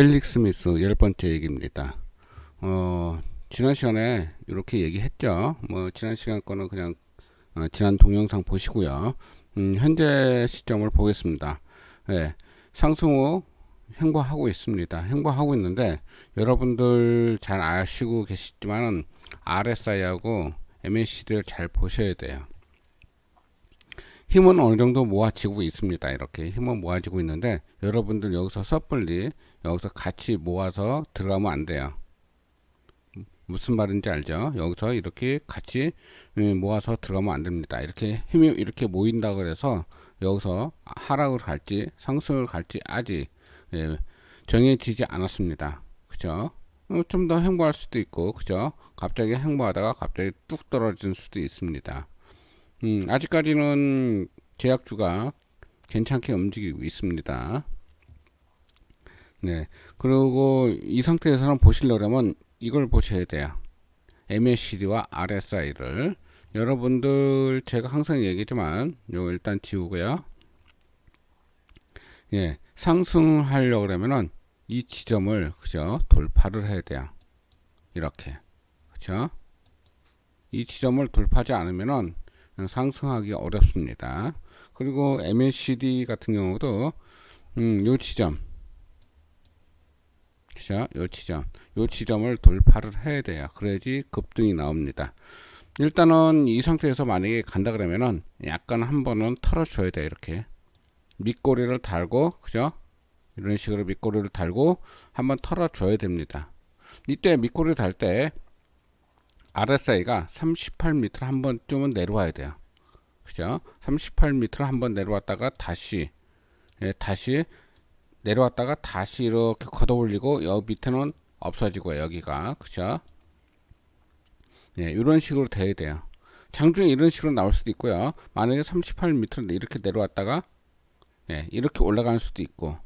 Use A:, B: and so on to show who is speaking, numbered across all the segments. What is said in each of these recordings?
A: 헬릭 스미스 열 번째 얘기입니다. 어, 지난 시간에 이렇게 얘기했죠. 뭐, 지난 시간 거는 그냥, 어, 지난 동영상 보시고요. 음, 현재 시점을 보겠습니다. 예, 상승 후 행보하고 있습니다. 행보하고 있는데, 여러분들 잘 아시고 계시지만은, RSI하고 MACD를 잘 보셔야 돼요. 힘은 어느 정도 모아지고 있습니다. 이렇게 힘은 모아지고 있는데 여러분들 여기서 섣불리 여기서 같이 모아서 들어가면 안 돼요. 무슨 말인지 알죠? 여기서 이렇게 같이 모아서 들어가면 안 됩니다. 이렇게 힘이 이렇게 모인다 그래서 여기서 하락을 갈지 상승을 갈지 아직 예, 정해지지 않았습니다. 그죠? 좀 더 행보할 수도 있고, 그죠? 갑자기 행보하다가 갑자기 뚝 떨어질 수도 있습니다. 음, 아직까지는 제약주가 괜찮게 움직이고 있습니다. 네. 그리고 이 상태에서는 보시려면 이걸 보셔야 돼요. MACD와 RSI를. 여러분들 제가 항상 얘기지만 요 일단 지우고요. 예. 상승하려고 그러면은 이 지점을 그죠? 돌파를 해야 돼요. 이렇게. 그죠? 이 지점을 돌파하지 않으면은 상승하기 어렵습니다. 그리고 MACD 같은 경우도 음, 요 지점 그죠? 요 지점 요 지점을 돌파를 해야 돼요. 그래야지 급등이 나옵니다. 일단은 이 상태에서 만약에 간다 그러면은 약간 한 번은 털어줘야 돼요. 이렇게 밑꼬리를 달고 그죠? 이런 식으로 밑꼬리를 달고 한번 털어줘야 됩니다. 이때 밑꼬리 달 때 RSI가 38m를 한 번쯤은 내려와야 돼요. 그죠? 38m를 한 번 내려왔다가 다시 예, 다시 내려왔다가 다시 이렇게 걷어 올리고 여기 밑에는 없어지고 여기가 그죠? 예, 이런 식으로 돼야 돼요. 장중에 이런 식으로 나올 수도 있고요. 만약에 38m를 이렇게 내려왔다가 예, 이렇게 올라가는 수도 있고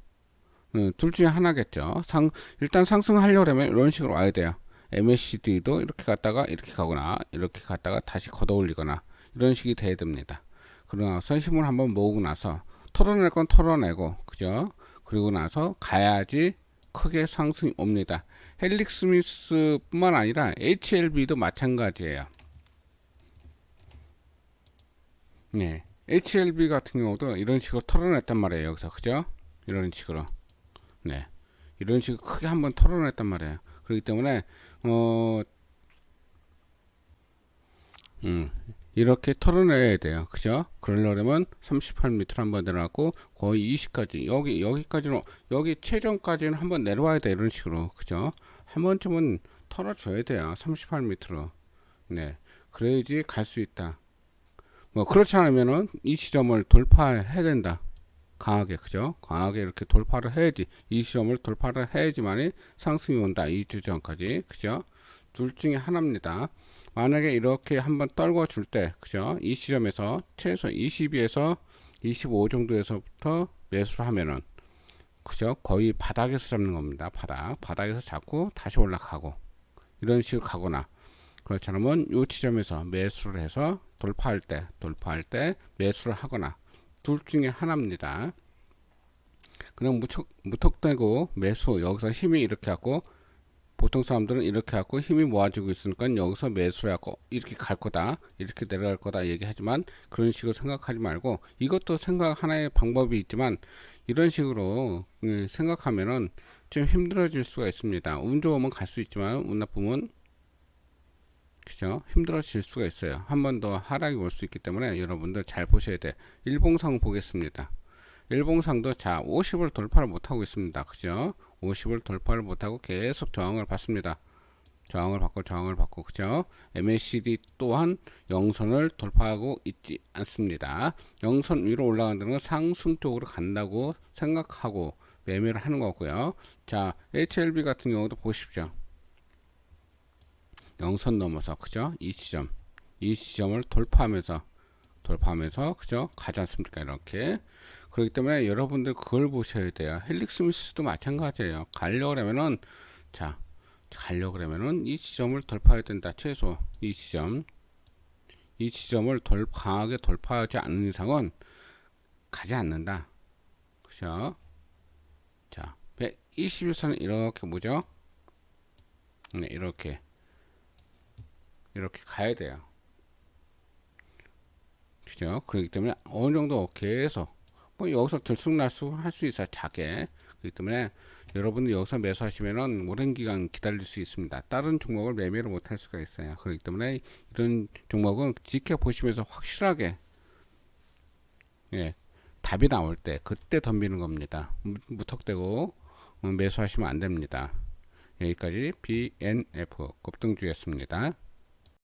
A: 음, 둘 중에 하나겠죠. 상 일단 상승하려면 이런 식으로 와야 돼요. MACD도 이렇게 갔다가 이렇게 가거나 이렇게 갔다가 다시 걷어 올리거나 이런 식이 돼야 됩니다. 그러고 나서 힘을 한번 모으고 나서 털어낼 건 털어내고 그죠? 그리고 나서 가야지 크게 상승이 옵니다. 헬릭 스미스뿐만 아니라 HLB도 마찬가지예요. 네. HLB 같은 경우도 이런 식으로 털어냈단 말이에요. 여기서 그죠? 이런 식으로. 네. 이런 식으로 크게 한번 털어냈단 말이에요. 그렇기 때문에 어, 음, 이렇게 털어내야 돼요. 그죠? 그러려면 38m 한번 내려가고 거의 20까지 여기 여기까지는 여기 최전까지는 한번 내려와야 돼 이런 식으로 그죠? 한 번쯤은 털어줘야 돼요. 38m로 네 그래야지 갈 수 있다. 뭐 그렇지 않으면은 이 지점을 돌파해야 된다. 강하게 그죠? 강하게 이렇게 돌파를 해야지 이 시험을 돌파를 해야지만이 상승이 온다 이 주전까지 그죠? 둘 중에 하나입니다. 만약에 이렇게 한번 떨궈 줄 때 그죠? 이 시점에서 최소 22에서 25 정도에서부터 매수를 하면은 그죠? 거의 바닥에서 잡는 겁니다. 바닥 바닥에서 잡고 다시 올라가고 이런 식으로 가거나 그렇지 않으면 이 지점에서 매수를 해서 돌파할 때 돌파할 때 매수를 하거나 둘 중에 하나입니다. 그냥 무턱, 무턱대고 매수 여기서 힘이 이렇게 하고 보통 사람들은 이렇게 하고 힘이 모아지고 있으니까 여기서 매수를 하고 이렇게 갈 거다 이렇게 내려갈 거다 얘기하지만 그런 식으로 생각하지 말고 이것도 생각 하나의 방법이 있지만 이런 식으로 음, 생각하면은 좀 힘들어질 수가 있습니다 운 좋으면 갈 수 있지만 운 나쁘면 그죠? 힘들어질 수가 있어요. 한 번 더 하락이 올 수 있기 때문에 여러분들 잘 보셔야 돼. 일봉상 보겠습니다. 일봉상도 자 50을 돌파를 못하고 있습니다. 그죠? 50을 돌파를 못하고 계속 저항을 받습니다. 저항을 받고 저항을 받고 그죠? MACD 또한 영선을 돌파하고 있지 않습니다. 영선 위로 올라간다는 건 상승 쪽으로 간다고 생각하고 매매를 하는 거고요. 자 HLB 같은 경우도 보십시오. 영선 넘어서 그죠? 이 지점 이 지점을 돌파하면서 돌파하면서 그죠? 가지 않습니까? 이렇게 그렇기 때문에 여러분들 그걸 보셔야 돼요. 헬릭 스 미스도 마찬가지예요. 가려고 자 가려고 그러면은 이 지점을 돌파해야 된다. 최소 이 지점 이 지점을 돌 강하게 돌파하지 않는 이상은 가지 않는다. 그죠? 자 21선은 이렇게 뭐죠? 네, 이렇게 이렇게 가야 돼요. 그죠? 그렇기 때문에 어느 정도 계속 뭐 여기서 들쑥날쑥 할 수 있어요. 작게. 그렇기 때문에 여러분이 여기서 매수하시면은 오랜 기간 기다릴 수 있습니다. 다른 종목을 매매를 못 할 수가 있어요. 그렇기 때문에 이런 종목은 지켜보시면서 확실하게 예, 답이 나올 때 그때 덤비는 겁니다. 무- 무턱대고 어, 매수하시면 안 됩니다. 여기까지 BNF 급등주였습니다.